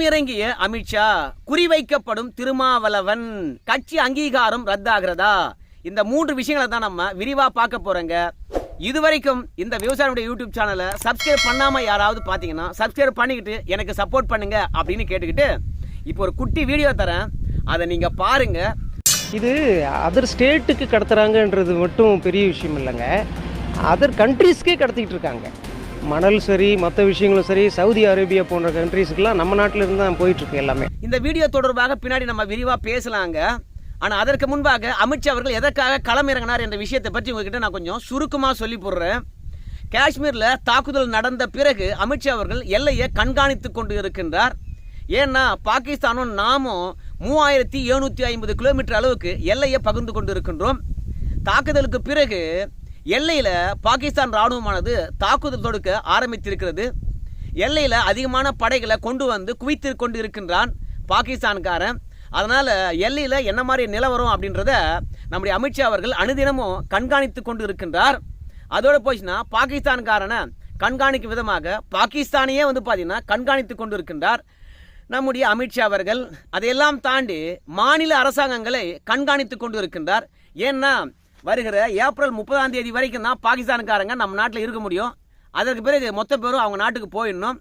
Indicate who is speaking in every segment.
Speaker 1: களமிறங்கிய அமித்ஷா குறிவைக்கப்படும் திருமாவளவன் கட்சி அங்கீகாரம் ரத்தாகிறதா? இந்த மூன்று விஷயங்களை தான் நம்ம விரிவா பார்க்க போறோங்க. இதுவரைக்கும் இந்த விவசாயியுடைய யூடியூப் சேனலை சப்ஸ்கிரைப் பண்ணாம யாராவது பாத்தீங்கன்னா சப்ஸ்கிரைப் பண்ணிக்கிட்டு எனக்கு சப்போர்ட் பண்ணுங்க அப்படின்னு கேட்டுக்கிட்டு இப்போ ஒரு குட்டி வீடியோ தரேன். அதை நீங்க பாருங்க.
Speaker 2: இது அதர் ஸ்டேட்டுக்கு கடத்துறாங்கன்றது மட்டும் பெரிய விஷயம் இல்லைங்க. அதர் கண்ட்ரீஸ்க்கே கடத்திக்கிட்டு இருக்காங்க. மணல் சரி மற்ற விஷயங்களும் சரி சவுதி அரேபியா போன்ற கண்ட்ரீஸுக்கெல்லாம் நம்ம நாட்டில் இருந்து தான் போயிட்டுருக்கு எல்லாமே.
Speaker 1: இந்த வீடியோ தொடர்பாக பின்னாடி நம்ம விரிவாக பேசலாங்க. ஆனால் அதற்கு முன்பாக அமித்ஷா அவர்கள் எதற்காக களமிறங்கினார் என்ற விஷயத்தை பற்றி உங்ககிட்ட நான் கொஞ்சம் சுருக்கமாக சொல்லி போடுறேன். காஷ்மீரில் தாக்குதல் நடந்த பிறகு அமித்ஷா அவர்கள் எல்லையை கண்காணித்து கொண்டு இருக்கின்றார் ஏன்னா பாகிஸ்தானும் நாமும் மூவாயிரத்தி எழுநூற்றி ஐம்பது கிலோமீட்டர் அளவுக்கு எல்லையை பகிர்ந்து கொண்டு இருக்கின்றோம் தாக்குதலுக்கு பிறகு எல்லையில் பாகிஸ்தான் ராணுவமானது தாக்குதல் தொடுக்க ஆரம்பித்திருக்கிறது. எல்லையில் அதிகமான படைகளை கொண்டு வந்து குவித்து கொண்டு இருக்கின்றான் பாகிஸ்தான்காரன். அதனால் எல்லையில் என்ன மாதிரி நிலவரம் அப்படின்றத நம்முடைய அமித்ஷா அவர்கள் அனுதினமும் கண்காணித்து கொண்டு இருக்கின்றார் அதோடு போச்சுன்னா பாகிஸ்தான்காரனை கண்காணிக்கும் விதமாக பாகிஸ்தானையே வந்து பார்த்திங்கன்னா கண்காணித்து கொண்டு இருக்கின்றார் நம்முடைய அமித்ஷா அவர்கள். அதையெல்லாம் தாண்டி மாநில அரசாங்கங்களை கண்காணித்து கொண்டு இருக்கின்றார் ஏன்னா வருகிற ஏப்ரல் முப்பதாம் தேதி வரைக்கும் தான் பாகிஸ்தானுக்காரங்க நம்ம நாட்டில் இருக்க முடியும். அதற்கு பிறகு மொத்த பேரும் அவங்க நாட்டுக்கு போயிடணும்.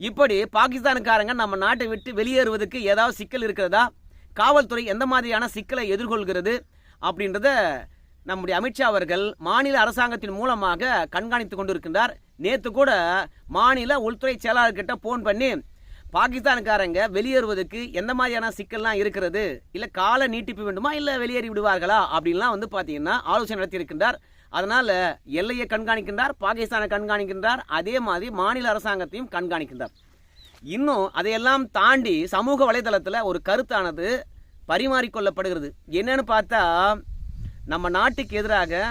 Speaker 1: இப்படி பாகிஸ்தானுக்காரங்க நம்ம நாட்டை விட்டு வெளியேறுவதற்கு ஏதாவது சிக்கல் இருக்கிறதா? காவல்துறை எந்த மாதிரியான சிக்கலை எதிர்கொள்கிறது? அப்படின்றத நம்முடைய அமித்ஷா அவர்கள் மாநில அரசாங்கத்தின் மூலமாக கண்காணித்து கொண்டிருக்கின்றார். நேற்று கூட மாநில உள்துறை செயலாளர்கிட்ட ஃபோன் பண்ணி பாகிஸ்தானுக்காரங்க வெளியேறுவதற்கு எந்த மாதிரியான சிக்கல்லாம் இருக்கிறது? இல்லை கால நீட்டிப்பு வேண்டுமா? இல்லை வெளியேறி விடுவார்களா? அப்படின்லாம் வந்து பார்த்தீங்கன்னா ஆலோசனை நடத்தியிருக்கின்றார். அதனால் எல்லையை கண்காணிக்கின்றார் பாகிஸ்தானை கண்காணிக்கின்றார் அதே மாதிரி மாநில அரசாங்கத்தையும் கண்காணிக்கின்றார். இன்னும் அதையெல்லாம் தாண்டி சமூக வலைதளத்தில் ஒரு கருத்தானது பரிமாறிக்கொள்ளப்படுகிறது. என்னன்னு பார்த்தா நம்ம நாட்டுக்கு எதிராக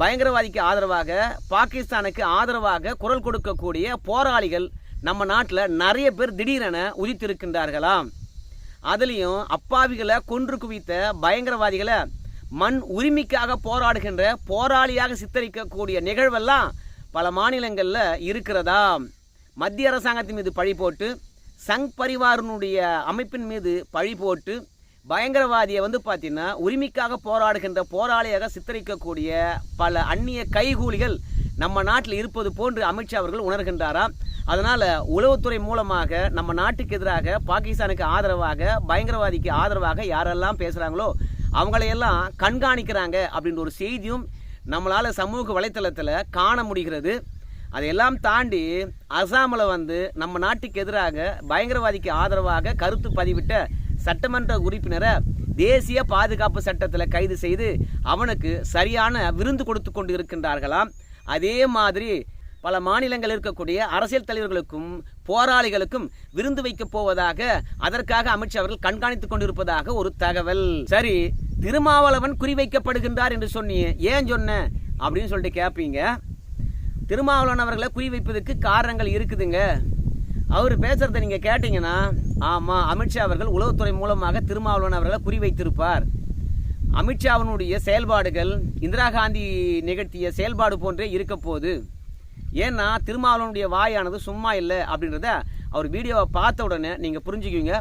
Speaker 1: பயங்கரவாதிக்கு ஆதரவாக பாகிஸ்தானுக்கு ஆதரவாக குரல் கொடுக்கக்கூடிய போராளிகள் நம்ம நாட்டில் நிறைய பேர் திடீரென உதித்திருக்கின்றார்களாம். அதுலேயும் அப்பாவிகளை கொன்று குவித்த பயங்கரவாதிகளை மண் உரிமைக்காக போராடுகின்ற போராளியாக சித்தரிக்கக்கூடிய நிகழ்வெல்லாம் பல மாநிலங்களில் இருக்கிறதா மத்திய அரசாங்கத்தின் மீது பழி போட்டு சங் பரிவாரனுடைய அமைப்பின் மீது பழி போட்டு பயங்கரவாதியை வந்து பார்த்தீங்கன்னா உரிமைக்காக போராடுகின்ற போராளியாக சித்தரிக்கக்கூடிய பல அந்நிய கைகூலிகள் நம்ம நாட்டில் இருப்பது போன்று அமித்ஷா அவர்கள் உணர்கின்றாராம் அதனால் உளவுத்துறை மூலமாக நம்ம நாட்டுக்கு எதிராக பாகிஸ்தானுக்கு ஆதரவாக பயங்கரவாதிக்கு ஆதரவாக யாரெல்லாம் பேசுகிறாங்களோ அவங்களையெல்லாம் கண்காணிக்கிறாங்க அப்படின்ற ஒரு செய்தியும் நம்மளால் சமூக வலைத்தளத்தில் காண முடிகிறது. அதையெல்லாம் தாண்டி அசாமில் வந்து நம்ம நாட்டுக்கு எதிராக பயங்கரவாதிக்கு ஆதரவாக கருத்து பதிவிட்ட சட்டமன்ற உறுப்பினரை தேசிய பாதுகாப்பு சட்டத்தில் கைது செய்து அவனுக்கு சரியான விருந்து கொடுத்து கொண்டு இருக்கின்றார்களாம் அதே மாதிரி பல மாநிலங்கள் இருக்கக்கூடிய அரசியல் தலைவர்களுக்கும் போராளிகளுக்கும் விருந்து வைக்க போவதாக அதற்காக அமித்ஷா அவர்கள் கண்காணித்துக் கொண்டிருப்பதாக ஒரு தகவல். சரி திருமாவளவன் குறிவைக்கப்படுகின்றார் என்று சொன்னியே ஏன் சொன்ன? அப்படின்னு சொல்லிட்டு கேட்பீங்க திருமாவளவன் அவர்களை குறிவைப்பதற்கு காரணங்கள் இருக்குதுங்க. அவர் பேசுறத நீங்க கேட்டீங்கன்னா ஆமா அமித்ஷா அவர்கள் உளவுத்துறை மூலமாக திருமாவளவன் அவர்களை குறிவைத்திருப்பார் அமித்ஷாவினுடைய செயல்பாடுகள் இந்திரா காந்தி நிகழ்த்திய செயல்பாடு போன்றே இருக்க போகுது. ஏன்னா திருமாவளவனுடைய வாயானது சும்மா இல்லை அப்படின்றத அவர் வீடியோவை பார்த்த உடனே நீங்கள் புரிஞ்சுக்குவீங்க.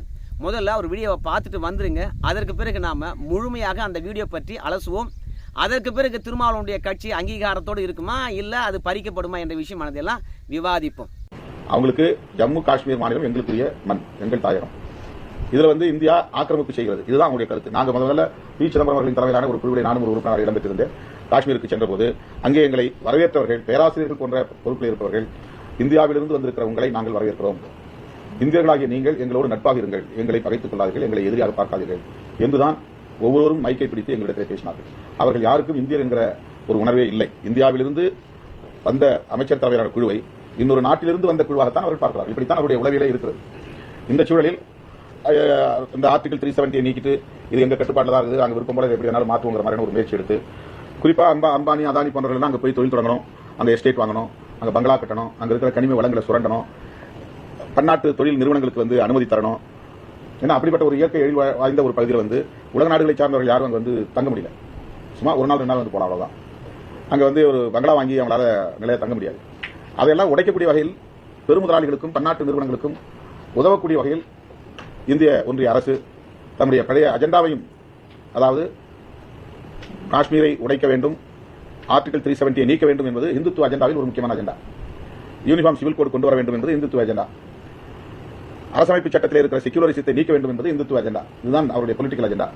Speaker 1: முதல்ல அவர் வீடியோவை பார்த்துட்டு வந்துருங்க. அதற்கு பிறகு நாம் முழுமையாக அந்த வீடியோ பற்றி அலசுவோம். அதற்கு பிறகு திருமாவளவனுடைய கட்சி அங்கீகாரத்தோடு இருக்குமா? இல்லை அது பறிக்கப்படுமா என்ற விஷயமானதெல்லாம் விவாதிப்போம்.
Speaker 3: அவங்களுக்கு ஜம்மு காஷ்மீர் மாநிலம் எங்களுக்குரிய மண் எங்கள் தாயகம். இதுல வந்து இந்தியா ஆக்கிரமிப்பு செய்கிறது. இதுதான் அவங்களுடைய கருத்து. நாங்கள் முதல்ல பி. சிதம்பரம் அவர்களின் தலைமையிலான ஒரு குழுவிலே நானும் ஒரு உறுப்பினர் இடம்பெற்றிருந்தேன். காஷ்மீருக்கு சென்றபோது அங்கே எங்களை வரவேற்றவர்கள் பேராசிரியர்கள் போன்ற பொறுப்பில் இருப்பவர்கள் இந்தியாவிலிருந்து வந்திருக்கிற உங்களை நாங்கள் வரவேற்கிறோம். இந்தியர்களாகிய நீங்கள் எங்களோடு நட்பாக இருங்கள். எங்களை பகைத்துக் கொள்ளாதீர்கள். எங்களை எதிரியாக பார்க்காதீர்கள். என்றுதான் ஒவ்வொருவரும் மைக்கை பிடித்து எங்களிடத்தில் பேசினார்கள். அவர்கள் யாருக்கும் இந்தியர் என்கிற ஒரு உணர்வே இல்லை. இந்தியாவிலிருந்து வந்த அமைச்சர் தலைவரான குழுவை இன்னொரு நாட்டிலிருந்து வந்த குழுவாகத்தான் அவர்கள் பார்க்கிறார்கள். இப்படித்தான் அவருடைய உளவிலே இருக்கிறது. இந்த சூழலில் இந்த ஆர்டிகல் த்ரீ செவன்டியை நீக்கிட்டு இது எங்க கட்டுப்பாட்டில் தான் இருக்குது அங்கே விருப்பம் போல எப்படி வேணாலும் மாற்றுங்கிற மாதிரியான ஒரு முயற்சி எடுத்து குறிப்பாக அம்பா அம்பானி அதானி போன்றவர்கள் அங்கே போய் தொழில் தொடங்கணும். அங்கே எஸ்டேட் வாங்கணும். அங்கே பங்களா கட்டணும். அங்கே இருக்கிற கனிம வளங்களை சுரண்டணும். பன்னாட்டு தொழில் நிறுவனங்களுக்கு வந்து அனுமதி தரணும். ஏன்னா அப்படிப்பட்ட ஒரு இயற்கை எழில் வா- வாய்ந்த ஒரு பகுதியில் வந்து உலக நாடுகளை சார்ந்தவர்கள் யாரும் அங்கே வந்து தங்க முடியல. சும்மா ஒரு நாள் ரெண்டு நாள் வந்து போலாம் அவ்வளோதான் அங்கே வந்து ஒரு பங்களா வாங்கி அவங்களால நிலைய தங்க முடியாது. அதையெல்லாம் உடைக்கக்கூடிய வகையில் பெருமுதலாளிகளுக்கும் பன்னாட்டு நிறுவனங்களுக்கும் உதவக்கூடிய வகையில் இந்திய ஒன்றிய அரசு தம்முடைய பழைய அஜெண்டாவையும் அதாவது காஷ்மீரை உடைக்க வேண்டும் ஆர்டிகல் த்ரீ செவன்டியை நீக்க வேண்டும் என்பது இந்துத்துவ அஜெண்டாவில் ஒரு முக்கியமான அஜெண்டா. யூனிஃபார்ம் சிவில் கோடு கொண்டு வர வேண்டும் என்பது இந்துத்துவ அஜெண்டா. அரசமைப்பு சட்டத்தில் இருக்கிற செக்யூலரிசத்தை நீக்க வேண்டும் என்பது இந்துத்துவ அஜெண்டா. இதுதான் அவருடைய பொலிட்டிக்கல் அஜெண்டா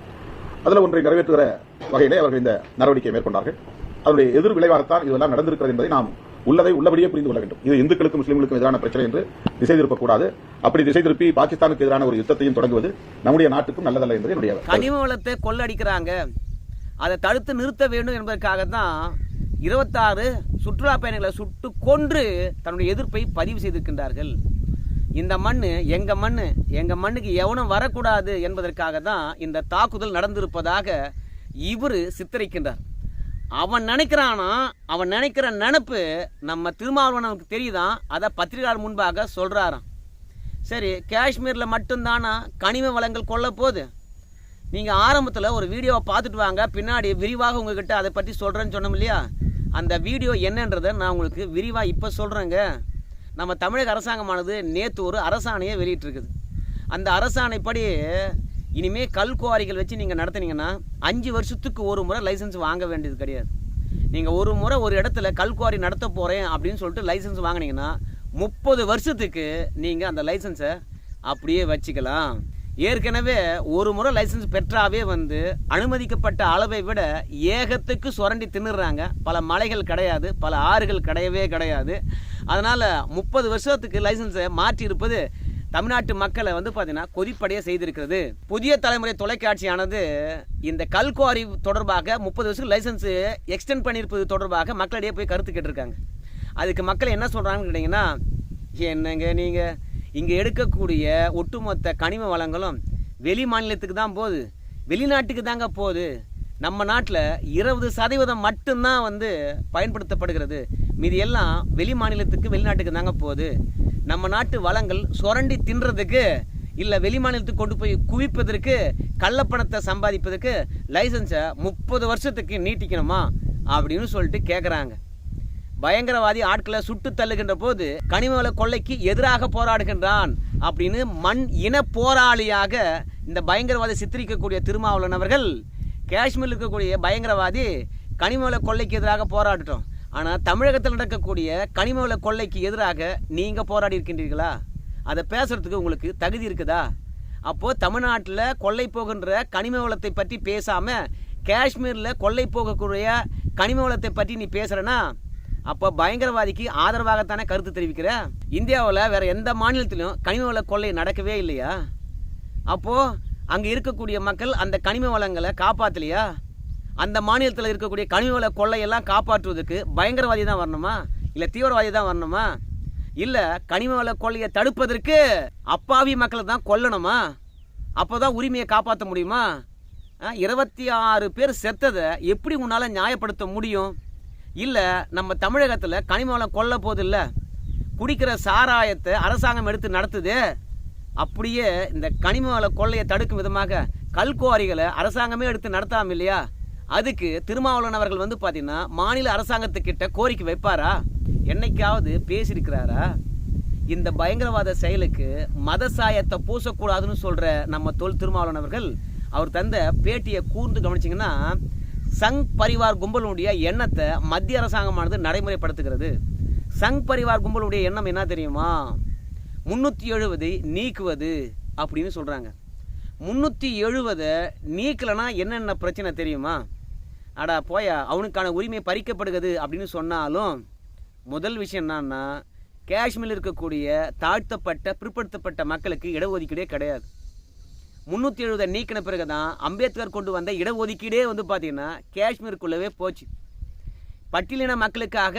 Speaker 3: அதில் ஒன்றை நிறைவேற்றுகிற வகையிலே அவர்கள் இந்த நடவடிக்கையை மேற்கொண்டார்கள். அதனுடைய எதிர் விளைவாகத்தான் இதெல்லாம் நடந்திருக்கிறது என்பதை நாம் உள்ளதை உள்ளபடியே புரிந்து கொள்ள வேண்டும். இது இந்துக்களுக்கும் முஸ்லீம்களுக்கும் எதிரான பிரச்சனை என்று திசை திருப்பக்கூடாது அப்படி திசை திருப்பி பாகிஸ்தானுக்கு எதிரான ஒரு யுத்தத்தையும் தொடங்குவது நம்முடைய நாட்டுக்கும் நல்லதல்ல என்பது என்னுடைய
Speaker 1: கனிம வளத்தை கொள்ளடிக்கிறாங்க. அதை தடுத்து நிறுத்த வேண்டும் என்பதற்காக தான் இருபத்தாறு சுற்றுலா பயணிகளை சுட்டு கொன்று தன்னுடைய எதிர்ப்பை பதிவு செய்திருக்கின்றார்கள். இந்த மண் எங்க மண் எங்க மண்ணுக்கு எவனும் வரக்கூடாது என்பதற்காக தான் இந்த தாக்குதல் நடந்திருப்பதாக இவர் சித்தரிக்கின்றார். அவன் நினைக்கிறானா அவன் நினைக்கிற நினப்பு நம்ம திருமாவளவனுக்கு தெரியுதான் அதை பத்திரிகையாளர் முன்பாக சொல்கிறாராம் சரி காஷ்மீரில் மட்டும்தானா? கனிம வளங்கள் கொல்ல போகுது. நீங்கள் ஆரம்பத்தில் ஒரு வீடியோவை பார்த்துட்டு வாங்க. பின்னாடி விரிவாக உங்ககிட்ட அதை பற்றி சொல்கிறேன்னு சொன்னோம் இல்லையா? அந்த வீடியோ என்னன்றதை நான் உங்களுக்கு விரிவாக இப்போ சொல்கிறேங்க நம்ம தமிழக அரசாங்கமானது நேற்று ஒரு அரசாணையை வெளியிட்டிருக்குது. அந்த அரசாணைப்படி இனிமேல் கல் குவாரிகள் வச்சு நீங்கள் நடத்துனீங்கன்னா அஞ்சு வருஷத்துக்கு ஒரு முறை லைசன்ஸ் வாங்க வேண்டியது கிடையாது. நீங்கள் ஒரு முறை ஒரு இடத்துல கல் குவாரி நடத்த போகிறேன் அப்படின்னு சொல்லிட்டு லைசன்ஸ் வாங்கினீங்கன்னா முப்பது வருஷத்துக்கு நீங்கள் அந்த லைசன்ஸை அப்படியே வச்சுக்கலாம். ஏற்கனவே ஒரு முறை லைசன்ஸ் பெற்றாவே வந்து அனுமதிக்கப்பட்ட அளவை விட ஏகத்துக்கு சுரண்டி தின்னுறாங்க. பல மலைகள் கிடையாது பல ஆறுகள் கிடையவே கிடையாது. அதனால் முப்பது வருஷத்துக்கு லைசன்ஸை மாற்றி இருப்பது தமிழ்நாட்டு மக்களை வந்து பார்த்தீங்கன்னா கொதிப்படைய செய்திருக்கிறது. புதிய தலைமுறை தொலைக்காட்சியானது இந்த கல்குவாரி தொடர்பாக முப்பது வருஷத்துக்கு லைசன்ஸ் எக்ஸ்டெண்ட் பண்ணியிருப்பது தொடர்பாக மக்களிடையே போய் கருத்து கேட்டிருக்காங்க. அதுக்கு மக்கள் என்ன சொல்கிறாங்கன்னு கேட்டிங்கன்னா என்னங்க நீங்கள் இங்கே எடுக்கக்கூடிய ஒட்டுமொத்த கனிம வளங்களும் வெளி மாநிலத்துக்கு தான் போகுது. வெளிநாட்டுக்கு தாங்க போகுது. நம்ம நாட்டில் இருபது சதவீதம் மட்டும்தான் வந்து பயன்படுத்தப்படுகிறது. மீதி எல்லாம் வெளி மாநிலத்துக்கு வெளிநாட்டுக்கு தாங்க போகுது. நம்ம நாட்டு வளங்கள் சுரண்டி தின்றதுக்கு இல்லை வெளி மாநிலத்துக்கு கொண்டு போய் குவிப்பதற்கு கள்ளப்பணத்தை சம்பாதிப்பதற்கு லைசன்ஸை முப்பது வருஷத்துக்கு நீட்டிக்கணுமா அப்படின்னு சொல்லிட்டு கேட்குறாங்க பயங்கரவாதி ஆட்களை சுட்டு தள்ளுகின்ற போது கனிமவள கொள்ளைக்கு எதிராக போராடுகின்றான் அப்படின்னு மண் இன போராளியாக இந்த பயங்கரவாதி சித்தரிக்கக்கூடிய திருமாவளவன் அவர்கள் காஷ்மீரில் இருக்கக்கூடிய பயங்கரவாதி கனிமவள கொள்ளைக்கு எதிராக போராடட்டும். ஆனால் தமிழகத்தில் நடக்கக்கூடிய கனிமவள கொள்ளைக்கு எதிராக நீங்கள் போராடி இருக்கின்றீர்களா? அதை பேசுறதுக்கு உங்களுக்கு தகுதி இருக்குதா? அப்போது தமிழ்நாட்டில் கொள்ளை போகின்ற கனிம வளத்தை பற்றி பேசாமல் காஷ்மீரில் கொள்ளை போகக்கூடிய கனிம வளத்தை பற்றி நீ பேசுகிறனா அப்போ பயங்கரவாதிக்கு ஆதரவாகத்தானே கருத்து தெரிவிக்கிற? இந்தியாவில் வேறு எந்த மாநிலத்திலும் கனிம வள கொள்ளை நடக்கவே இல்லையா? அப்போது அங்கே இருக்கக்கூடிய மக்கள் அந்த கனிம வளங்களை காப்பாற்றலையா அந்த மாநிலத்தில் இருக்கக்கூடிய கனிமவள கொள்ளையெல்லாம் காப்பாற்றுவதற்கு பயங்கரவாதி தான் வரணுமா? இல்லை தீவிரவாதி தான் வரணுமா? இல்லை கனிமவள கொள்ளையை தடுப்பதற்கு அப்பாவி மக்களை தான் கொல்லணுமா? அப்போ தான் உரிமையை காப்பாற்ற முடியுமா? இருபத்தி ஆறு பேர் செத்ததை எப்படி உன்னால் நியாயப்படுத்த முடியும்? இல்லை நம்ம தமிழகத்தில் கனிமவளம் கொல்ல போதில்ல. குடிக்கிற சாராயத்தை அரசாங்கம் எடுத்து நடத்துது. அப்படியே இந்த கனிம வள கொள்ளையை தடுக்கும் விதமாக கல்குவாரிகளை அரசாங்கமே எடுத்து நடத்தாமல் இல்லையா? அதுக்கு திருமாவளவன் அவர்கள் வந்து பார்த்தீங்கன்னா மாநில அரசாங்கத்துக்கிட்ட கோரிக்கை வைப்பாரா? என்னைக்காவது பேசியிருக்கிறாரா? இந்த பயங்கரவாத செயலுக்கு மத சாயத்தை பூசக்கூடாதுன்னு சொல்கிற நம்ம தொல் திருமாவளவன் அவர்கள் அவர் தந்த பேட்டியை கூர்ந்து கவனிச்சிங்கன்னா சங் பரிவார் கும்பலுடைய எண்ணத்தை மத்திய அரசாங்கமானது நடைமுறைப்படுத்துகிறது. சங் பரிவார் கும்பலுடைய எண்ணம் என்ன தெரியுமா? முந்நூற்றி எழுபதை நீக்குவது அப்படின்னு சொல்கிறாங்க முந்நூற்றி எழுபதை நீக்கலைன்னா என்னென்ன பிரச்சனை தெரியுமா? அடா போயா அவனுக்கான உரிமை பறிக்கப்படுகிறது அப்படின்னு சொன்னாலும் முதல் விஷயம் என்னன்னா காஷ்மீரில் இருக்கக்கூடிய தாழ்த்தப்பட்ட பிற்படுத்தப்பட்ட மக்களுக்கு இடஒதுக்கீடே கிடையாது. முந்நூற்றி எழுபதை நீக்கின பிறகு தான் அம்பேத்கர் கொண்டு வந்த இடஒதுக்கீடே வந்து பார்த்தீங்கன்னா காஷ்மீருக்குள்ளவே போச்சு. பட்டியலின மக்களுக்காக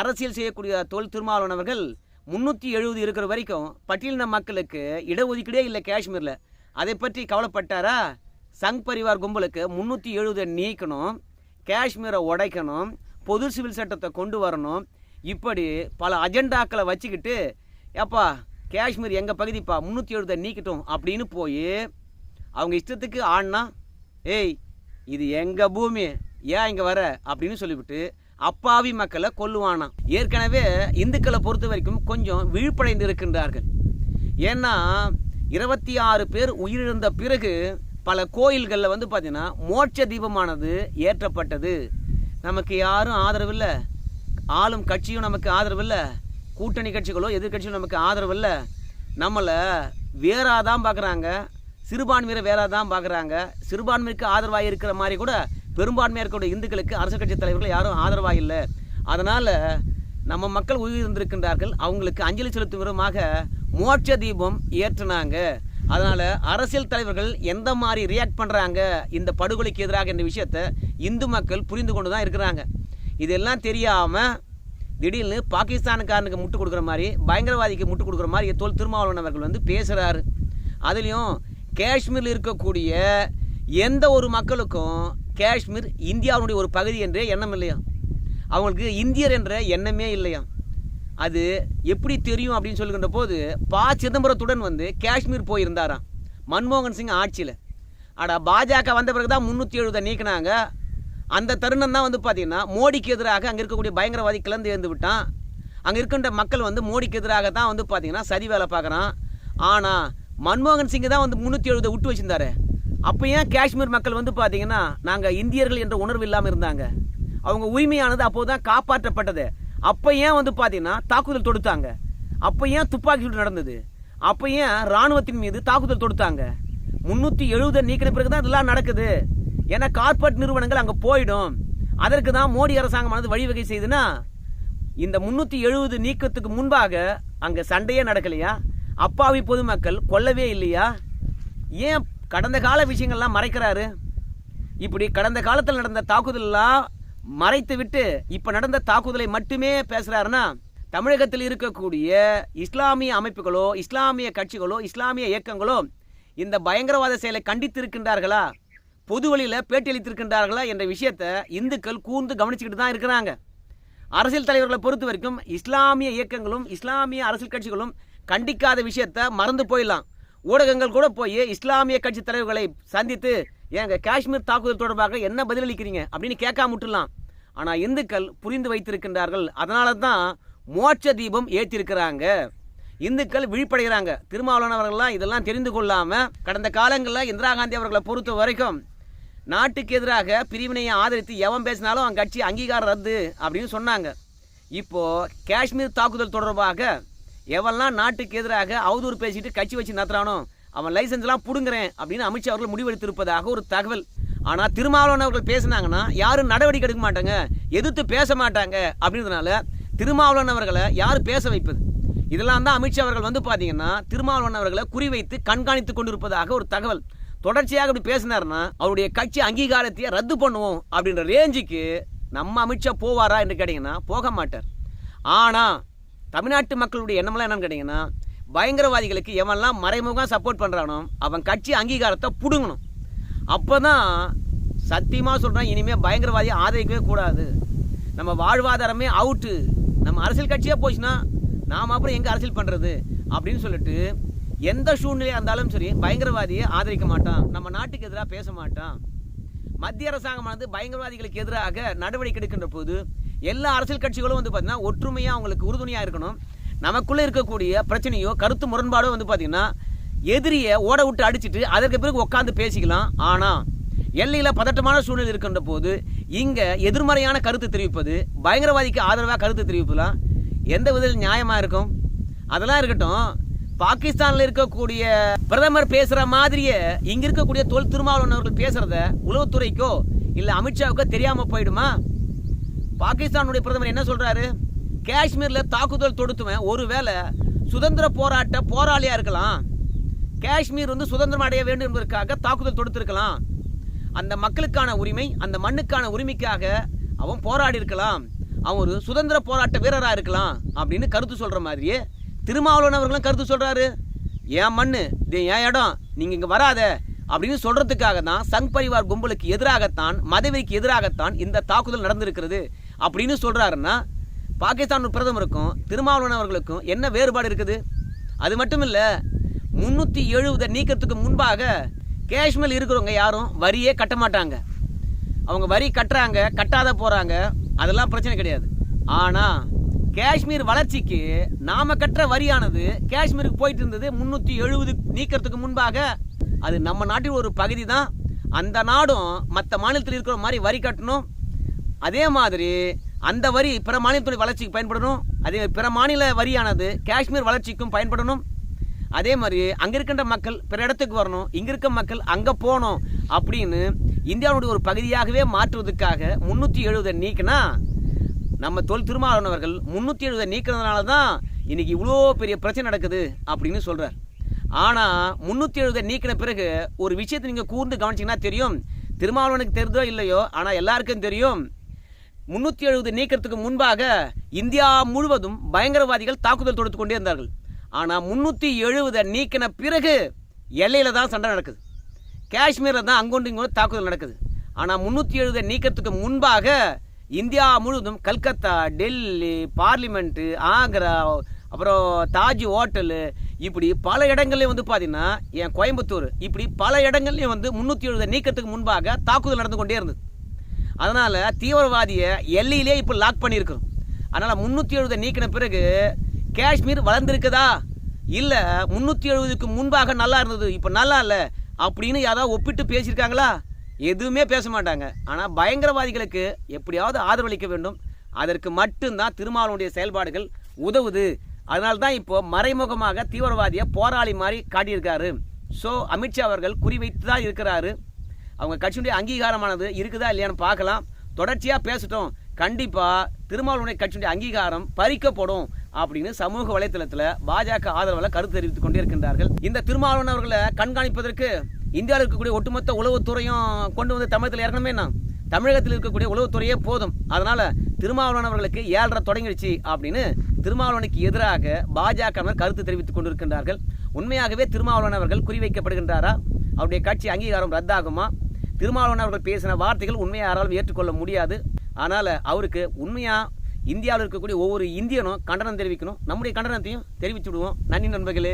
Speaker 1: அரசியல் செய்யக்கூடிய தொல் திருமாவளவன் அவர்கள் முந்நூற்றி எழுபது இருக்கிற வரைக்கும் பட்டியலின மக்களுக்கு இடஒதுக்கீடே இல்லை காஷ்மீரில். அதை பற்றி கவலைப்பட்டாரா? சங் பரிவார் கும்பலுக்கு முந்நூற்றி எழுபதை நீக்கணும் காஷ்மீரை உடைக்கணும் பொது சிவில் சட்டத்தை கொண்டு வரணும். இப்படி பல அஜெண்டாக்களை வச்சுக்கிட்டு ஏப்பா காஷ்மீர் எங்கள் பகுதிப்பா? முந்நூற்றி எழுபதை நீக்கட்டும் அப்படின்னு போய் அவங்க இஷ்டத்துக்கு ஆடினா ஏய் இது எங்கள் பூமி? ஏன் இங்கே வர? அப்படின்னு சொல்லிவிட்டு அப்பாவி மக்களை கொல்லுவானா ஏற்கனவே இந்துக்களை பொறுத்த வரைக்கும் கொஞ்சம் விழிப்படைந்து இருக்கின்றார்கள். ஏன்னா இருபத்தி ஆறு பேர் உயிரிழந்த பிறகு பல கோயில்களில் வந்து பார்த்தீங்கன்னா மோட்ச தீபமானது ஏற்றப்பட்டது. நமக்கு யாரும் ஆதரவு இல்லை ஆளும் கட்சியும் நமக்கு ஆதரவு இல்லை கூட்டணி கட்சிகளோ எதிர்கட்சியும் நமக்கு ஆதரவு இல்லை நம்மளை வேறாக தான் பார்க்குறாங்க சிறுபான்மையரை வேறாக தான் பார்க்குறாங்க சிறுபான்மைக்கு ஆதரவாக இருக்கிற மாதிரி கூட பெரும்பான்மையாக இருக்கக்கூடிய இந்துக்களுக்கு அரசு கட்சி தலைவர்கள் யாரும் ஆதரவாக இல்லை. அதனால் நம்ம மக்கள் உயிர்ந்திருக்கின்றார்கள் அவங்களுக்கு அஞ்சலி செலுத்தும் விதமாக மோட்ச தீபம் ஏற்றினாங்க. அதனால் அரசியல் தலைவர்கள் எந்த மாதிரி ரியாக்ட் பண்ணுறாங்க இந்த படுகொலைக்கு எதிராக என்ற விஷயத்தை இந்து மக்கள் புரிந்து கொண்டு தான் இருக்கிறாங்க. இதெல்லாம் தெரியாமல் திடீர்னு பாகிஸ்தானுக்காரனுக்கு முட்டு கொடுக்குற மாதிரி பயங்கரவாதிக்கு முட்டு கொடுக்குற மாதிரி தோல் திருமாவளவன் அவர்கள் வந்து பேசுகிறாரு அதுலேயும் காஷ்மீரில் இருக்கக்கூடிய எந்த ஒரு மக்களுக்கும் காஷ்மீர் இந்தியாவுடைய ஒரு பகுதி என்றே எண்ணம் இல்லையா? அவங்களுக்கு இந்தியர் என்ற எண்ணமே இல்லையா? அது எப்படி தெரியும் அப்படின்னு சொல்லுகின்ற போது பா. சிதம்பரத்துடன் வந்து காஷ்மீர் போயிருந்தாராம் மன்மோகன் சிங் ஆட்சியில். ஆடா பாஜக வந்த பிறகு தான் முந்நூற்றி எழுபதை நீக்கினாங்க. அந்த தருணம் தான் வந்து பார்த்தீங்கன்னா மோடிக்கு எதிராக அங்கே இருக்கக்கூடிய பயங்கரவாதி கிளந்து எழுந்து விட்டான். அங்கே இருக்கின்ற மக்கள் வந்து மோடிக்கு எதிராக தான் வந்து பார்த்திங்கன்னா சதி வேலை பார்க்குறான் ஆனால் மன்மோகன் சிங் தான் வந்து முந்நூற்றி எழுபதை விட்டு வச்சிருந்தாரு. அப்போ ஏன் காஷ்மீர் மக்கள் வந்து பார்த்திங்கன்னா நாங்கள் இந்தியர்கள் என்ற உணர்வு இல்லாமல் இருந்தாங்க? அவங்க உரிமையானது அப்போது தான் காப்பாற்றப்பட்டது. அப்போ ஏன் வந்து பார்த்தீங்கன்னா தாக்குதல் தொடுத்தாங்க. அப்போ ஏன் துப்பாக்கி சூடு நடந்தது? அப்போ ஏன் இராணுவத்தின் மீது தாக்குதல் தொடுத்தாங்க? முந்நூற்றி எழுபதை நீக்கின பிறகு தான் இதெல்லாம் நடக்குது. ஏன்னா கார்ப்பரேட் நிறுவனங்கள் அங்கே போயிடும். அதற்கு தான் மோடி அரசாங்கமானது வழிவகை செய்துன்னா இந்த முந்நூற்றி எழுபது நீக்கத்துக்கு முன்பாக அங்கே சண்டையே நடக்கலையா? அப்பாவி பொதுமக்கள் கொல்லவே இல்லையா? ஏன் கடந்த கால விஷயங்கள்லாம் மறைக்கிறாரு? இப்படி கடந்த காலத்தில் நடந்த தாக்குதல்லாம் மறைத்துவிட்டு இப்போ நடந்த தாக்குதலை மட்டுமே பேசுகிறாருன்னா தமிழகத்தில் இருக்கக்கூடிய இஸ்லாமிய அமைப்புகளோ இஸ்லாமிய கட்சிகளோ இஸ்லாமிய இயக்கங்களோ இந்த பயங்கரவாத செயலை கண்டித்திருக்கின்றார்களா? பொது வழியில் பேட்டியளித்திருக்கின்றார்களா என்ற விஷயத்தை இந்துக்கள் கூர்ந்து கவனிச்சுக்கிட்டு தான் இருக்கிறாங்க. அரசியல் தலைவர்களை பொறுத்த வரைக்கும் இஸ்லாமிய இயக்கங்களும் இஸ்லாமிய அரசியல் கட்சிகளும் கண்டிக்காத விஷயத்த மறந்து போயிடலாம். ஊடகங்கள் கூட போய் இஸ்லாமிய கட்சி தலைவர்களை சந்தித்து ஏங்க காஷ்மீர் தாக்குதல் தொடர்பாக என்ன பதிலளிக்கிறீங்க அப்படின்னு கேட்காம விட்டுலாம் ஆனால் இந்துக்கள் புரிந்து வைத்திருக்கின்றார்கள். அதனால தான் மோட்ச தீபம் ஏற்றிருக்கிறாங்க. இந்துக்கள் விழிப்படைகிறாங்க. திருமாவளவர்கள்லாம் இதெல்லாம் தெரிந்து கொள்ளாமல் கடந்த காலங்களில் இந்திரா காந்தி அவர்களை பொறுத்த வரைக்கும் நாட்டுக்கு எதிராக பிரிவினையை ஆதரித்து எவன் பேசினாலும் அவன் கட்சி அங்கீகாரம் ரத்து அப்படின்னு சொன்னாங்க. இப்போது காஷ்மீர் தாக்குதல் தொடர்பாக எவெல்லாம் நாட்டுக்கு எதிராக அவதூறு பேசிட்டு கட்சி வச்சு நடத்துகிறானோ அவன் லைசன்ஸ்லாம் பிடுங்குறேன் அப்படின்னு அமித்ஷா அவர்கள் முடிவெடுத்திருப்பதாக ஒரு தகவல். ஆனால் திருமாவளவன் அவர்கள் பேசினாங்கன்னா யாரும் நடவடிக்கை எடுக்க மாட்டாங்க எதிர்த்து பேச மாட்டாங்க அப்படின்றதுனால திருமாவளவன் அவர்களை யார் பேச வைப்பது? இதெல்லாம் தான் அமித்ஷா அவர்கள் வந்து பார்த்தீங்கன்னா திருமாவளவன் அவர்களை குறிவைத்து கண்காணித்து கொண்டிருப்பதாக ஒரு தகவல். தொடர்ச்சியாக அப்படி பேசினார்னா அவருடைய கட்சி அங்கீகாரத்தையே ரத்து பண்ணுவோம் அப்படின்ற ரேஞ்சுக்கு நம்ம அமித்ஷா போவாரா என்று கேட்டிங்கன்னா போக மாட்டார். ஆனால் தமிழ்நாட்டு மக்களுடைய எண்ணமெல்லாம் என்னென்னு கேட்டிங்கன்னா பயங்கரவாதிகளுக்கு எவன்லாம் மறைமுகம் சப்போர்ட் பண்ணுறானோ அவன் கட்சி அங்கீகாரத்தை பிடுங்கணும். அப்போ தான் சத்தியமாக சொல்கிறேன் இனிமேல் பயங்கரவாதியை ஆதரிக்கவே கூடாது. நம்ம வாழ்வாதாரமே அவுட்டு நம்ம அரசியல் கட்சியாக போச்சுன்னா நாம் அப்புறம் எங்கே அரசியல் பண்ணுறது அப்படின்னு சொல்லிட்டு எந்த சூழ்நிலையாக இருந்தாலும் சரி பயங்கரவாதியை ஆதரிக்க மாட்டான். நம்ம நாட்டுக்கு எதிராக பேச மாட்டான். மத்திய அரசாங்கமானது பயங்கரவாதிகளுக்கு எதிராக நடவடிக்கை எடுக்கின்ற போது எல்லா அரசியல் கட்சிகளும் வந்து பார்த்திங்கன்னா ஒற்றுமையாக அவங்களுக்கு உறுதுணையாக இருக்கணும். நமக்குள்ளே இருக்கக்கூடிய பிரச்சனையோ கருத்து முரண்பாடோ வந்து பார்த்தீங்கன்னா எதிரியை ஓட விட்டு அடிச்சிட்டு அதற்கு பிறகு உட்காந்து பேசிக்கலாம். ஆனால் எல்லையில் பதட்டமான சூழ்நிலை இருக்கின்ற போது இங்கே எதிர்மறையான கருத்து தெரிவிப்பது பயங்கரவாதிக்கு ஆதரவாக கருத்து தெரிவிப்பதுலாம் எந்த விதத்தில் நியாயமாக இருக்கும்? அதெல்லாம் இருக்கட்டும். பாகிஸ்தானில் இருக்கக்கூடிய பிரதமர் பேசுகிற மாதிரியே இங்கே இருக்கக்கூடிய தொல் திருமாவளவன் அவர்கள் பேசுகிறத உளவுத்துறைக்கோ இல்லை அமித்ஷாவுக்கோ தெரியாமல் போயிடுமா? பாகிஸ்தானுடைய பிரதமர் என்ன சொல்கிறாரு காஷ்மீரில் தாக்குதல் தொடுத்துவன் ஒருவேளை சுதந்திர போராட்ட போராளியாக இருக்கலாம். காஷ்மீர் வந்து சுதந்திரம் அடைய வேண்டும் என்பதற்காக தாக்குதல் தொடுத்திருக்கலாம். அந்த மக்களுக்கான உரிமை அந்த மண்ணுக்கான உரிமைக்காக அவன் போராடி இருக்கலாம். அவன் ஒரு சுதந்திர போராட்ட வீரராக இருக்கலாம் அப்படின்னு கருத்து சொல்கிற மாதிரியே திருமாவளவன் அவர்களும் கருத்து சொல்கிறாரு என் மண்ணு? இது என் இடம்? நீங்கள் இங்கே வராத. அப்படின்னு சொல்கிறதுக்காக தான் சங் பரிவார் கும்பலுக்கு எதிராகத்தான் மதவெறிக்கு எதிராகத்தான் இந்த தாக்குதல் நடந்திருக்கிறது அப்படின்னு சொல்கிறாருன்னா பாகிஸ்தான் பிரதமருக்கும் திருமாவளவன் அவர்களுக்கும் என்ன வேறுபாடு இருக்குது? அது மட்டும் இல்லை முந்நூற்றி எழுபதை நீக்கத்துக்கு முன்பாக காஷ்மீர் இருக்கிறவங்க யாரும் வரியே கட்ட மாட்டாங்க. அவங்க வரி கட்டுறாங்க கட்டாத போகிறாங்க அதெல்லாம் பிரச்சனை கிடையாது. ஆனால் காஷ்மீர் வளர்ச்சிக்கு நாம் கட்டுற வரியானது காஷ்மீருக்கு போயிட்டு இருந்தது முந்நூற்றி எழுபது நீக்கிறதுக்கு முன்பாக. அது நம்ம நாட்டின் ஒரு பகுதி தான் அந்த நாடும் மற்ற மாநிலத்தில் இருக்கிற மாதிரி வரி கட்டணும். அதே மாதிரி அந்த வரி பிற மாநிலத்துடைய வளர்ச்சிக்கு பயன்படணும். அதே பிற மாநில வரியானது காஷ்மீர் வளர்ச்சிக்கும் பயன்படணும். அதே மாதிரி அங்கே இருக்கின்ற மக்கள் பிற இடத்துக்கு வரணும். இங்கே இருக்க மக்கள் அங்கே போகணும் அப்படின்னு இந்தியாவுடைய ஒரு பகுதியாகவே மாற்றுவதற்காக முந்நூற்றி எழுபதை நீக்கினா நம்ம தொல் திருமாவளவர்கள் முந்நூற்றி எழுபதை நீக்கிறதுனால தான் இன்னைக்கு இவ்வளோ பெரிய பிரச்சனை நடக்குது அப்படின்னு சொல்கிறார் ஆனால் முந்நூற்றி எழுபதை நீக்கின பிறகு ஒரு விஷயத்தை நீங்கள் கூர்ந்து கவனிச்சிங்கன்னா தெரியும். திருமாவளவனுக்கு தெரிதோ இல்லையோ ஆனால் எல்லாருக்கும் தெரியும். முன்னூற்றி எழுபது நீக்கிறதுக்கு முன்பாக இந்தியா முழுவதும் பயங்கரவாதிகள் தாக்குதல் தொடுத்து கொண்டே இருந்தார்கள். ஆனால் முன்னூற்றி எழுபதை நீக்கின பிறகு எல்லையில் தான் சண்டை நடக்குது. காஷ்மீரில் தான் அங்கொண்டு இங்கொண்டு தாக்குதல் நடக்குது. ஆனால் முந்நூற்றி எழுபதை நீக்கிறதுக்கு முன்பாக இந்தியா முழுவதும் கல்கத்தா டெல்லி பார்லிமெண்ட்டு ஆக்ரா அப்புறம் தாஜ் ஹோட்டலு இப்படி பல இடங்கள்லையும் வந்து பார்த்தீங்கன்னா என் கோயம்புத்தூர் இப்படி பல இடங்கள்லையும் வந்து முந்நூற்றி எழுபதை நீக்கிறதுக்கு முன்பாக தாக்குதல் நடந்து கொண்டே இருந்தது. அதனால் தீவிரவாதியை எல்லையிலே இப்போ லாக் பண்ணியிருக்கிறோம். அதனால் முந்நூற்றி எழுபதை நீக்கின பிறகு காஷ்மீர் வளர்ந்துருக்குதா? இல்லை முந்நூற்றி எழுபதுக்கு முன்பாக நல்லா இருந்தது இப்போ நல்லா இல்லை அப்படின்னு யாராவது ஒப்பிட்டு பேசியிருக்காங்களா? எதுவுமே பேச மாட்டாங்க. ஆனால் பயங்கரவாதிகளுக்கு எப்படியாவது ஆதரவளிக்க வேண்டும். அதற்கு மட்டும்தான் திருமாவளவனுடைய செயல்பாடுகள் உதவுது. அதனால தான் இப்போ மறைமுகமாக தீவிரவாதியை போராளி மாதிரி காட்டியிருக்காரு. ஸோ அமித்ஷா அவர்கள் குறிவைத்து தான் இருக்கிறாரு. அவங்க கட்சியுடைய அங்கீகாரமானது இருக்குதா இல்லையான்னு பார்க்கலாம். தொடர்ச்சியாக பேசட்டும். கண்டிப்பாக திருமாவளவனை கட்சியுடைய அங்கீகாரம் பறிக்கப்படும் அப்படின்னு சமூக வலைத்தளத்தில் பாஜக ஆதரவில் கருத்து தெரிவித்துக் கொண்டே இருக்கின்றார்கள். இந்த திருமாவளவன் அவர்களை கண்காணிப்பதற்கு இந்தியாவில் இருக்கக்கூடிய ஒட்டுமொத்த உளவுத்துறையும் கொண்டு வந்து தமிழகத்தில் இறங்கணுமே நான் தமிழகத்தில் இருக்கக்கூடிய உளவுத்துறையே போதும். அதனால் திருமாவளவன் அவர்களுக்கு ஏழரை தொடங்கிடுச்சு அப்படின்னு திருமாவளவனுக்கு எதிராக பாஜக கருத்து தெரிவித்துக் கொண்டிருக்கின்றார்கள். உண்மையாகவே திருமாவளவன் அவர்கள் குறிவைக்கப்படுகின்றாரா? அவருடைய கட்சி அங்கீகாரம் ரத்தாகுமா? திருமாவளவன் அவர்கள் பேசின வார்த்தைகள் உண்மையை யாராலும் ஏற்றுக்கொள்ள முடியாது. அதனால் அவருக்கு உண்மையாக இந்தியாவில் இருக்கக்கூடிய ஒவ்வொரு இந்தியனும் கண்டனம் தெரிவிக்கணும். நம்முடைய கண்டனத்தையும் தெரிவித்து விடுவோம். நன்றி நண்பர்களே.